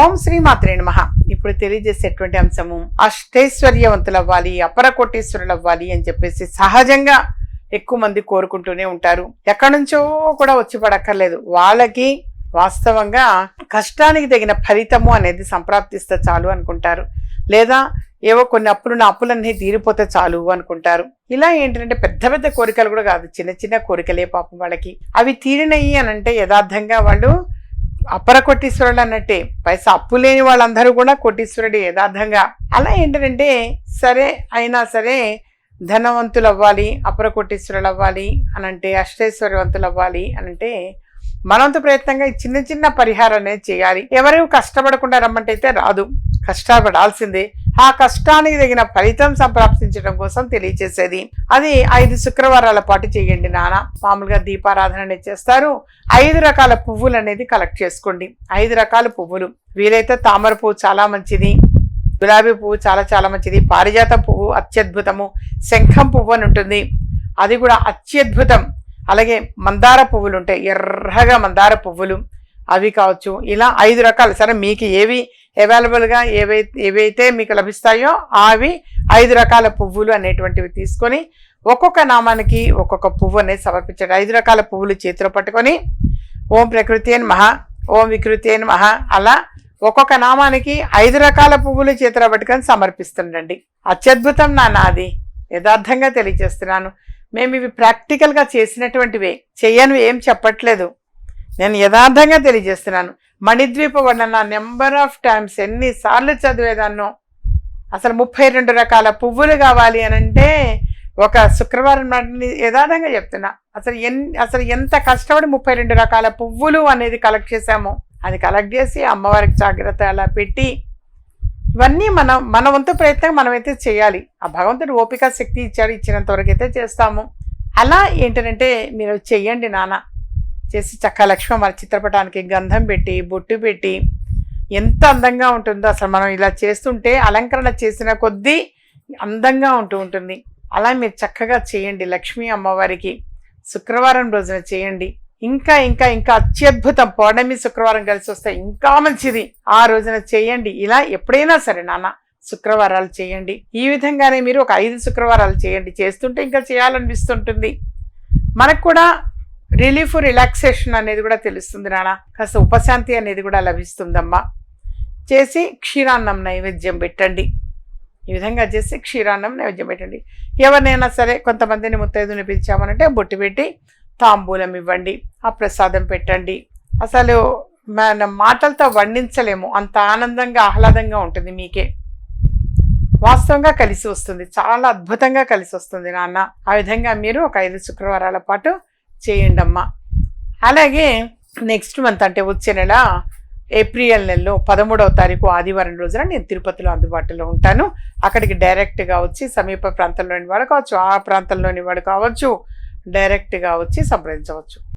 ఓం శ్రీ మాత్రే నమ. ఇప్పుడు తెలియజేసేటువంటి అంశము అష్టైశ్వర్యవంతులు అవ్వాలి అపర కోటేశ్వరులు అవ్వాలి అని చెప్పేసి సహజంగా ఎక్కువ మంది కోరుకుంటూనే ఉంటారు. ఎక్కడి నుంచో కూడా వచ్చి పడక్కర్లేదు. వాళ్ళకి వాస్తవంగా కష్టానికి తగిన ఫలితము అనేది సంప్రాప్తిస్తే చాలు అనుకుంటారు. లేదా ఏవో కొన్ని అప్పులు నా అప్పులన్నీ తీరిపోతే చాలు అనుకుంటారు. ఇలా ఏంటంటే పెద్ద పెద్ద కోరికలు కూడా కాదు. చిన్న చిన్న కోరికలే పాపం వాళ్ళకి. అవి తీరినయి అని అంటే యథార్థంగా వాళ్ళు అప్పర కోటీశ్వరుడు అన్నట్టే. పైసా అప్పు లేని వాళ్ళందరూ కూడా కోటీశ్వరుడు యథార్థంగా. అలా ఏంటంటే సరే అయినా సరే ధనవంతులు అవ్వాలి అపర కోటీశ్వరులు అవ్వాలి అనంటే అష్టైశ్వర్యవంతులు అవ్వాలి అనంటే మనంత ప్రయత్నంగా ఈ చిన్న చిన్న పరిహారం అనేది చేయాలి. ఎవరు కష్టపడకుండా రమ్మంటే రాదు. కష్టపడాల్సిందే. ఆ కష్టానికి తగిన ఫలితం సంప్రాప్తించడం కోసం తెలియచేసేది. అది ఐదు శుక్రవారాల పాటు చేయండి నాన్న. మామూలుగా దీపారాధన అనేది చేస్తారు. ఐదు రకాల పువ్వులు అనేది కలెక్ట్ చేసుకోండి. ఐదు రకాల పువ్వులు. వీలైతే తామర పువ్వు చాలా మంచిది. గులాబీ పువ్వు చాలా చాలా మంచిది. పారిజాత పువ్వు అత్యద్భుతము. శంఖం పువ్వు అని ఉంటుంది. అది కూడా అత్యద్భుతం. అలాగే మందార పువ్వులు ఉంటాయి. ఎర్రగా మందార పువ్వులు. అవి కావచ్చు. ఇలా ఐదు రకాలు. సరే మీకు ఏవి అవైలబుల్గా ఏవైతే ఏవైతే మీకు లభిస్తాయో అవి ఐదు రకాల పువ్వులు అనేటువంటివి తీసుకొని ఒక్కొక్క నామానికి ఒక్కొక్క పువ్వు అనేది సమర్పించండి. ఐదు రకాల పువ్వులు చేతిలో పట్టుకొని ఓం ప్రకృతి అని మహా ఓం వికృతి అని మహా అలా ఒక్కొక్క నామానికి ఐదు రకాల పువ్వులు చేతిలో పట్టుకొని సమర్పిస్తుండండి. అత్యద్భుతం నా నాది యథార్థంగా తెలియజేస్తున్నాను. మేము ఇవి ప్రాక్టికల్గా చేసినటువంటివే. చెయ్యను ఏం చెప్పట్లేదు. నేను యథార్థంగా తెలియజేస్తున్నాను. మణిద్వీప వర్ణన నెంబర్ ఆఫ్ టైమ్స్ ఎన్నిసార్లు చదివేదాన్నో? అసలు ముప్పై రెండు రకాల పువ్వులు కావాలి అని అంటే ఒక శుక్రవారం నాటిని యథార్థంగా చెప్తున్నా. అసలు ఎన్ అసలు ఎంత కష్టపడి ముప్పై రెండు రకాల పువ్వులు అనేది కలెక్ట్ చేశామో? అది కలెక్ట్ చేసి అమ్మవారికి జాగ్రత్త అలా పెట్టి ఇవన్నీ మనం మన వంతు ప్రయత్నం మనమైతే చేయాలి. ఆ భగవంతుడు ఓపిక శక్తి ఇచ్చాడు ఇచ్చినంత వరకు అయితే చేస్తాము. అలా ఏంటంటే మీరు చెయ్యండి నాన్న. చేసి చక్క లక్ష్మీ మన చిత్రపటానికి గంధం పెట్టి బొట్టు పెట్టి ఎంత అందంగా ఉంటుందో అసలు మనం ఇలా చేస్తుంటే అలంకరణ చేసిన కొద్దీ అందంగా ఉంటూ ఉంటుంది. అలా మీరు చక్కగా చేయండి లక్ష్మీ అమ్మవారికి. శుక్రవారం రోజున చేయండి. ఇంకా ఇంకా ఇంకా అత్యద్భుతం. పౌర్ణమి శుక్రవారం కలిసి వస్తే ఇంకా మంచిది. ఆ రోజున చేయండి. ఇలా ఎప్పుడైనా సరే నాన్న శుక్రవారాలు చేయండి. ఈ విధంగానే మీరు ఒక ఐదు శుక్రవారాలు చేయండి. చేస్తుంటే ఇంకా చేయాలనిపిస్తుంటుంది. మనకు కూడా రిలీఫ్ రిలాక్సేషన్ అనేది కూడా తెలుస్తుంది నాన్న. కాస్త ఉపశాంతి అనేది కూడా లభిస్తుందమ్మా. చేసి క్షీరాన్నం నైవేద్యం పెట్టండి. ఈ విధంగా చేసి క్షీరాన్నం నైవేద్యం పెట్టండి. ఎవరినైనా సరే కొంతమందిని ముత్తైదుని పిలిచామనంటే బొట్టు పెట్టి తాంబూలం ఇవ్వండి ఆ ప్రసాదం పెట్టండి. అసలు మన మాటలతో వర్ణించలేము అంత ఆనందంగా ఆహ్లాదంగా ఉంటుంది మీకే. వాస్తవంగా కలిసి వస్తుంది. చాలా అద్భుతంగా కలిసి వస్తుంది నాన్న. ఆ విధంగా మీరు ఒక ఐదు శుక్రవారాల పాటు చేయండి అమ్మా అలాగే నెక్స్ట్ మంత్ అంటే వచ్చే నెల ఏప్రిల్ నెలలో పదమూడవ తారీఖు ఆదివారం రోజున నేను తిరుపతిలో అందుబాటులో ఉంటాను. అక్కడికి డైరెక్ట్గా వచ్చి సమీప ప్రాంతంలోని వాడు కావచ్చు ఆ ప్రాంతంలోని వాడు కావచ్చు డైరెక్ట్గా వచ్చి సంప్రదించవచ్చు.